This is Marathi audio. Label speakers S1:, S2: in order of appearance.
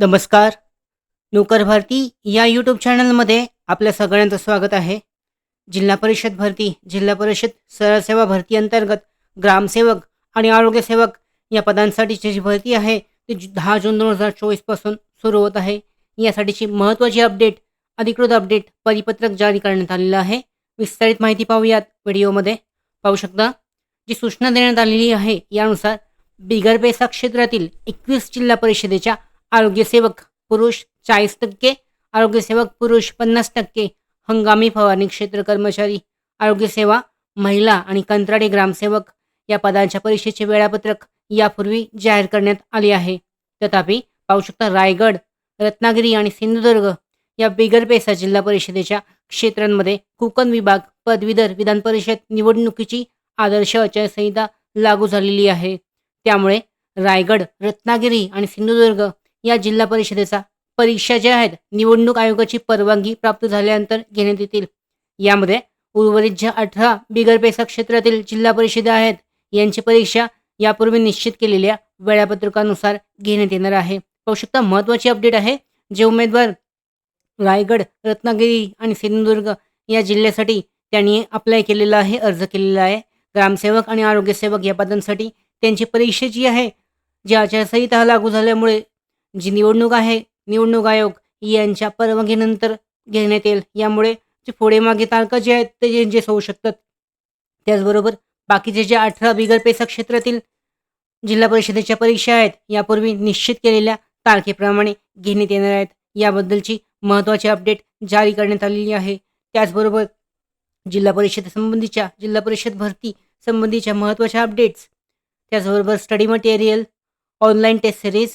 S1: नमस्कार. नोकर भरती या यूट्यूब चॅनलमध्ये आपल्या सगळ्यांचं स्वागत आहे. जिल्हा परिषद भरती जिल्हा परिषद सरसेवा भरती अंतर्गत ग्रामसेवक आणि आरोग्यसेवक या पदांसाठीची जी भरती आहे ती दहा जून दोन हजार चोवीसपासून सुरू होत आहे. यासाठीची महत्त्वाची अपडेट अधिकृत अपडेट परिपत्रक जारी करण्यात आलेलं आहे. विस्तारित माहिती पाहूयात व्हिडिओमध्ये. पाहू शकता जी सूचना देण्यात आलेली आहे यानुसार बिगर पेसा क्षेत्रातील एकवीस जिल्हा परिषदेच्या आरोग्यसेवक पुरुष चाळीस टक्के आरोग्यसेवक पुरुष पन्नास टक्के हंगामी फवारणी क्षेत्र कर्मचारी आरोग्यसेवा महिला आणि कंत्राटी ग्रामसेवक या पदांच्या परीक्षेचे वेळापत्रक यापूर्वी जाहीर करण्यात आले आहे. तथापि पाहू शकता रायगड रत्नागिरी आणि सिंधुदुर्ग या बिगरपेसा जिल्हा परिषदेच्या क्षेत्रांमध्ये कोकण विभाग पदवीधर विधान परिषद निवडणुकीची आदर्श आचारसंहिता लागू झालेली आहे. त्यामुळे रायगड रत्नागिरी आणि सिंधुदुर्ग या जिल्हा परिषदेचा. परीक्षा ज्या आहेत निवडणूक आयोगाची परवानगी प्राप्त झाल्यानंतर घेण्यात येतील. यामध्ये उर्वरित ज्या अठरा बिगरपेसा क्षेत्रातील जिल्हा परिषदा आहेत यांची परीक्षा यापूर्वी निश्चित केलेल्या वेळापत्रकानुसार घेण्यात येणार आहे. पाहू शकता महत्त्वाची अपडेट आहे जे उमेदवार रायगड रत्नागिरी आणि सिंधुदुर्ग या जिल्ह्यासाठी त्यांनी अप्लाय केलेला आहे अर्ज केलेला आहे. ग्रामसेवक आणि आरोग्यसेवक या पदांसाठी त्यांची परीक्षा जी आहे जी आचारसंहिता लागू झाल्यामुळे जी निवडणूक आहे निवडणूक आयोग यांच्या परवानगीनंतर घेण्यात येईल. यामुळे जे पुढे मागे तारखा जे आहेत ते चेंजेस होऊ शकतात. त्याचबरोबर बाकीचे जे अठरा बिगर पेसा क्षेत्रातील जिल्हा परिषदेच्या परीक्षा आहेत यापूर्वी निश्चित केलेल्या तारखेप्रमाणे घेण्यात येणार आहेत. याबद्दलची महत्त्वाची अपडेट जारी करण्यात आलेली आहे. त्याचबरोबर जिल्हा परिषदेसंबंधीच्या जिल्हा परिषद भरती संबंधीच्या महत्त्वाच्या अपडेट्स त्याचबरोबर study material online test series